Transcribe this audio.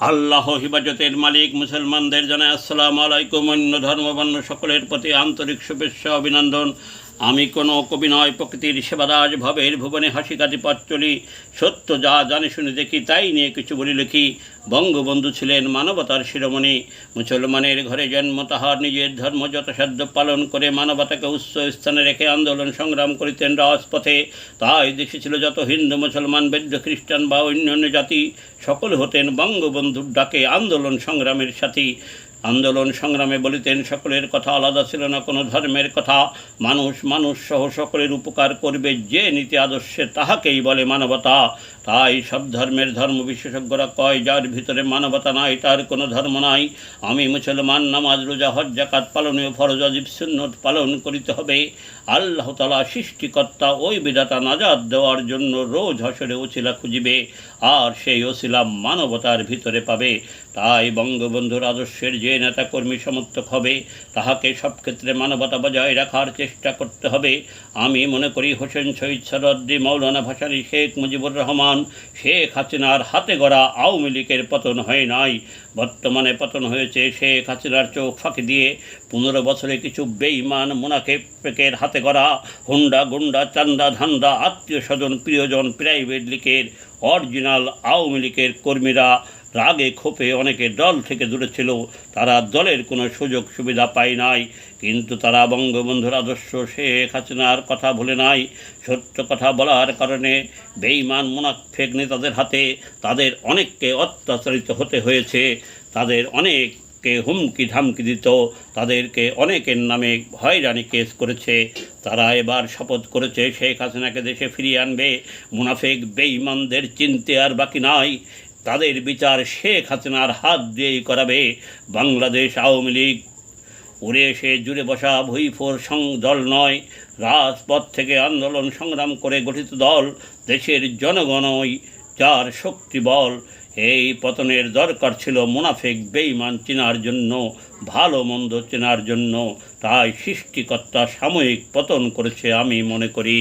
আল্লাহ হিবাজতের মালিক মুসলমানদের জানায় আসসালামু আলাইকুম অন্য ধর্মবর্ণ সকলের প্রতি আন্তরিক শুভেচ্ছা অভিনন্দন। আমি কোনো কবি নয় প্রকৃতির সেবাদাস ভবের ভুবনে হাসি কাটি পথ চলি সত্য যা জানে শুনে দেখি তাই নিয়ে কিছু বলি লিখি। বঙ্গবন্ধু ছিলেন মানবতার শিরোমণি। মুসলমানের ঘরে জন্ম, তাহার নিজের ধর্ম যথাসাধ্য পালন করে মানবতাকে উচ্চ স্থানে রেখে আন্দোলন সংগ্রাম করিতেন রাজপথে। তাই দেশে ছিল যত হিন্দু, মুসলমান, বৌদ্ধ, খ্রিস্টান বা অন্যান্য জাতি, সকল হতেন বঙ্গবন্ধুর ডাকে আন্দোলন সংগ্রামের সাথী। আন্দোলন সংগ্রামে বলিতেন, সকলের কথা আলাদা ছিল না, কোনো ধর্মের কথা। মানুষ মানুষ সহ সকলের উপকার করবে যে নীতি আদর্শে তাহাকেই বলে মানবতা। তাই সব ধর্মের ধর্ম বিশেষজ্ঞরা কয়, যার ভিতরে মানবতা নাই, তার কোনো ধর্ম নাই। আমি মুসলমান, নামাজ, রোজা, হজ জাকাত পালনীয় ফরজ অজিব সুন্নত পালন করিতে হবে। আল্লাহ তালা সৃষ্টিকর্তা, ওই বিধাতা নাজাদ দেওয়ার জন্য রোজ হসরে ওসিলা খুঁজিবে, আর সেই ওসিলা মানবতার ভিতরে পাবে। তাই বঙ্গবন্ধুর আদর্শের যে নেতা কর্মী সমর্থক হবে, তাহাকে সব ক্ষেত্রে মানবতা বজায় রাখার চেষ্টা করতে হবে। আমি মনে করি, হোসেন শহীদ সরদ্দি, মৌলানা ভাসানী শেখ মুজিবুর রহমান শেখ হাসিনার হাতে গড়া আওয়ামী লীগের পতন হয় নাই। বর্তমানে পতন হয়েছে শেখ হাসিনার চোখ ফাঁকি দিয়ে। পনেরো বছরে কিছু বেইমান মুনাফেকের হাতে গড়া হুন্ডা গুন্ডা চান্দা ধান্দা আত্মীয় স্বজন প্রিয়জন প্রাইভেট লীগের অরিজিনাল আওয়ামী লীগের কর্মীরা রাগে ক্ষোভে অনেকে দল থেকে দূরে ছিল। তারা দলের কোনো সুযোগ সুবিধা পায় নাই। কিন্তু তারা বঙ্গবন্ধুর আদর্শ শেখ হাসিনার কথা ভুলে নাই। সত্য কথা বলার কারণে বেইমান মুনাফেক নেতাদের হাতে তাদের অনেককে অত্যাচারিত হতে হয়েছে। তাদের অনেককে হুমকি ধামকি দিত। তাদেরকে অনেকের নামে হয়রানি কেস করেছে। তারা এবার শপথ করেছে, শেখ হাসিনাকে দেশে ফিরিয়ে আনবে। মুনাফেক বেইমানদের চিনতে আর বাকি নাই। তাদের বিচার শেখ হাসিনার হাত দিয়েই করাবে বাংলাদেশ আওয়ামী লীগ। উড়ে এসে জুড়ে বসা ভুইফোর সং দল নয়, রাজপথ থেকে আন্দোলন সংগ্রাম করে গঠিত দল, দেশের জনগণই যার শক্তি বল। এই পতনের দরকার ছিল মুনাফেক বেইমান চেনার জন্য, ভালো মন্দ চেনার জন্য। তাই সৃষ্টিকর্তা সাময়িক পতন করেছে আমি মনে করি।